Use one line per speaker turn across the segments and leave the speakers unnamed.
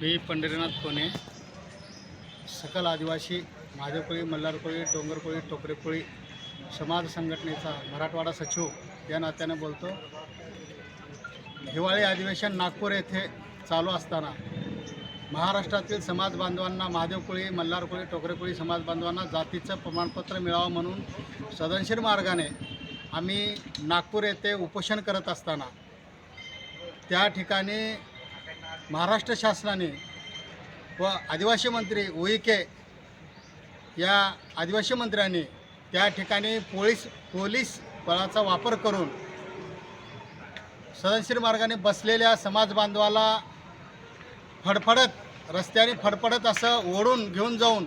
मी पंढरीनाथ कोणे सकल आदिवासी महादेवकोळी मल्हारकोळी डोंगरकोळी टोकरेकोळी समाज संघटनेचा मराठवाडा सचिव या नात्याने बोलतो. हिवाळी अधिवेशन नागपूर येथे चालू असताना महाराष्ट्रातील समाज बांधवांना महादेवकोळी मल्हारकोळी टोकरेकोळी समाज बांधवांना जातीचं प्रमाणपत्र मिळावं म्हणून सदनशीर मार्गाने आम्ही नागपूर येथे उपोषण करत असताना त्या ठिकाणी महाराष्ट्र शासनाने व आदिवासी मंत्री उईके या आदिवासी मंत्र्यांनी त्या ठिकाणी पोलीस पोलीस बळाचा वापर करून सदनशीर मार्गाने बसलेल्या समाज बांधवाला फडफडत रस्त्याने फडफडत असं ओढून घेऊन जाऊन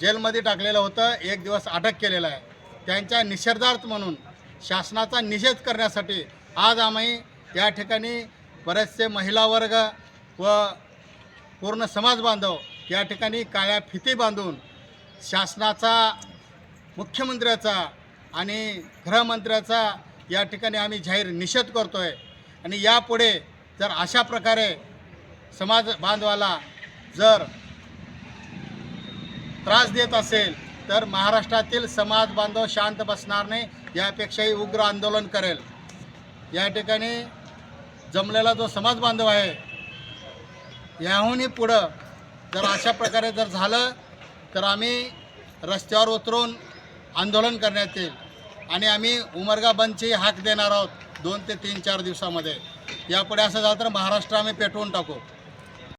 जेलमध्ये टाकलेलं होतं. एक दिवस अटक केलेला आहे. त्यांच्या निषेधार्थ म्हणून शासनाचा निषेध करण्यासाठी आज आम्ही या ठिकाणी बरेचसे महिला वर्ग व पूर्ण समाज बांधव या ठिकाणी काळ्या फिती बांधून शासनाचा मुख्यमंत्र्याचा आणि गृहमंत्र्याचा या ठिकाणी आम्ही जाहीर निषेध करतो आहे आणि यापुढे जर अशा प्रकारे समाज बांधवाला जर त्रास देत असेल तर महाराष्ट्रातील समाज बांधव शांत बसणार नाही यापेक्षाही उग्र आंदोलन करेल. या ठिकाणी जमलेला जो समाज बांधव आहे याहूनही पुढं जर अशा प्रकारे जर झालं तर आम्ही रस्त्यावर उतरून आंदोलन करण्यात येईल. आणि आम्ही उमरगा बंदची हाक देणार आहोत दोन ते तीन चार दिवसामध्ये. यापुढे असं झालं तर महाराष्ट्र आम्ही पेटवून टाकू.